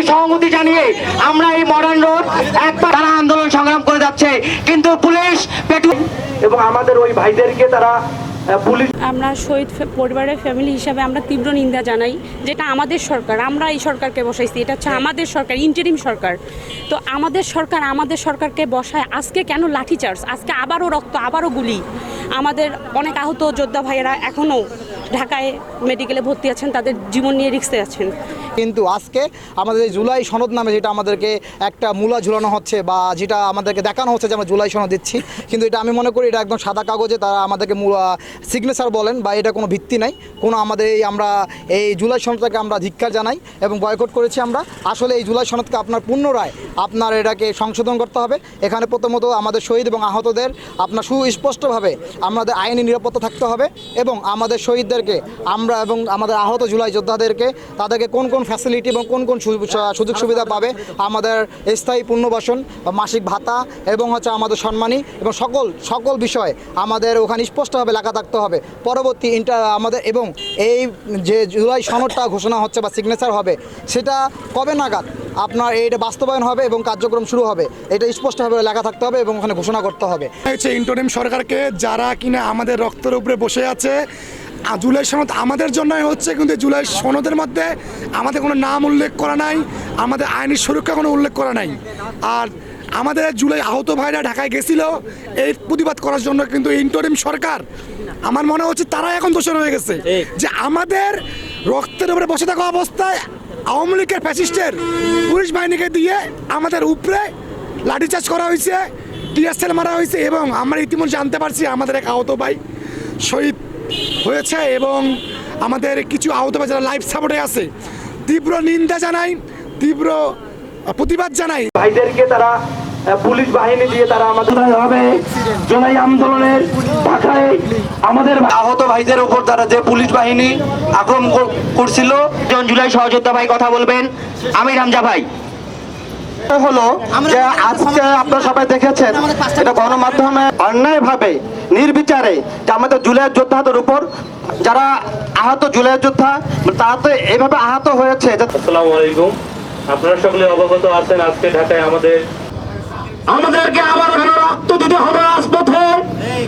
প্রতি সহমতি জানিয়ে আমরা এই মডার্ন রোড একবার তারা আন্দোলন সংগ্রাম করে যাচ্ছে। কিন্তু পুলিশ পেটু এবং আমাদের ওই ভাইদেরকে তারা পুলিশ আমরা শহীদ পরিবারের ফ্যামিলি হিসাবে আমরা তীব্র নিন্দা জানাই যেটা আমাদের সরকার আমরা এই সরকারকে বসাইছি। এটা হচ্ছে আমাদের সরকার ইন্টারিম সরকার। তো আমাদের সরকার আমাদের সরকারকে বসায় আজকে কেন লাঠিচার্জ? আজকে আবারও রক্ত আবারও গুলি। আমাদের অনেক আহত যোদ্ধা ভাইয়েরা এখনও ঢাকায় মেডিকেলে ভর্তি আছেন, তাদের জীবন নিয়ে রিক্সে আছেন। কিন্তু আজকে আমাদের এই জুলাই সনদ নামে যেটা আমাদেরকে একটা মূলা ঝুলানো হচ্ছে বা যেটা আমাদেরকে দেখানো হচ্ছে যে আমরা জুলাই সনদ দিচ্ছি, কিন্তু এটা আমি মনে করি এটা একদম সাদা কাগজে তারা আমাদেরকে মূলা সিগনেচার বলেন বা এটা কোনো ভিত্তি নাই। কোনো আমাদের এই আমরা এই জুলাই সনদটাকে আমরা ধিক্কার জানাই এবং বয়কট করেছি আমরা। আসলে এই জুলাই সনদকে আপনার পুনরায় আপনার এটাকে সংশোধন করতে হবে। এখানে প্রথমত আমাদের শহীদ এবং আহতদের আপনার সুস্পষ্টভাবে আমাদের আইনি নিরাপত্তা থাকতে হবে এবং আমাদের শহীদদেরকে আমরা এবং আমাদের আহত জুলাই যোদ্ধাদেরকে, তাদেরকে কোন কোন ফ্যাসিলিটি এবং কোন কোন সুযোগ সুবিধা পাবে, আমাদের স্থায়ী পুনর্বাসন, মাসিক ভাতা এবং হচ্ছে আমাদের সম্মানী এবং সকল সকল বিষয় আমাদের ওখানে স্পষ্টভাবে লেখা থাকতে হবে। পরবর্তী ইন্টার আমাদের এবং এই যে জুলাই সনদটা ঘোষণা হচ্ছে বা সিগনেচার হবে, সেটা কবে নাগাদ আপনার এইটা বাস্তবায়ন হবে এবং কার্যক্রম শুরু হবে, এটা স্পষ্টভাবে লেখা থাকতে হবে এবং ওখানে ঘোষণা করতে হবে। হচ্ছে ইন্টারিম সরকারকে, যারা কিনা আমাদের রক্তের উপরে বসে আছে আ, জুলাই সনদ আমাদের জন্যই হচ্ছে কিন্তু জুলাই সনদের মধ্যে আমাদের কোনো নাম উল্লেখ করা নাই আমাদের আইনি সুরক্ষা কোনো উল্লেখ করা নাই। আর আমাদের জুলাই আহত ভাইরা ঢাকায় গেছিল এই প্রতিবাদ করার জন্য কিন্তু ইন্টারিম সরকার আমার মনে হচ্ছে তারা এখন দোষণ হয়ে গেছে। যে আমাদের রক্তের উপরে বসে থাকা অবস্থায় আওয়ামী লীগের ফ্যাসিস্টের পুলিশ বাহিনীকে দিয়ে আমাদের উপরে লাঠিচার্জ করা হয়েছে টিএসএল মারা হয়েছে এবং আমরা ইতিমধ্যে জানতে পারছি আমাদের এক আহত ভাই শহীদ হয়েছে এবং আমাদের কিছু আহত ভাই যারা লাইফ সাপোর্টে আছে তীব্র নিন্দা জানাই তীব্র প্রতিবাদ জানাই। ভাইদেরকে তারা পুলিশ বাহিনী দিয়ে তারা আমাদের হবে? জুলাই আন্দোলনের ঢাকায় আমাদের আহত ভাইদের উপর তারা যে পুলিশ বাহিনী আক্রমণ কর- করছিল। জুলাই সহযোদ্ধা ভাই কথা বলবেন। আমির রামজা ভাই। হলো যে আজকে আপনারা সবাই দেখেছেন এটা গণমাধ্যমে অন্যায়ভাবে নির্বিচারে যে আমাদের জুলাইয়ের যোদ্ধাদের উপর যারা আহত জুলাইয়ের যোদ্ধা তারা তো এইভাবে আহত হয়েছে। আসসালামু আলাইকুম। আপনারা সকলে অবগত আছেন আজকে ঢাকায় আমাদের আমাদেরকে আবার কেন রক্ত দিতে হবে রাজপথে।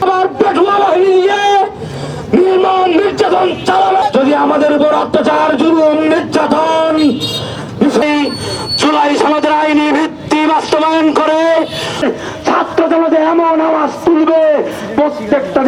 আবার পেটুয়া বাহিনী নিয়ে নির্মম নির্যাতন চালাবে। যদি আমাদের উপর অত্যাচার জুলুম নির্যাতন জুলাই ভিত্তি বাস্তবায়ন করে ছাত্র জনতা এমন আওয়াজ তুলবে প্রত্যেকটা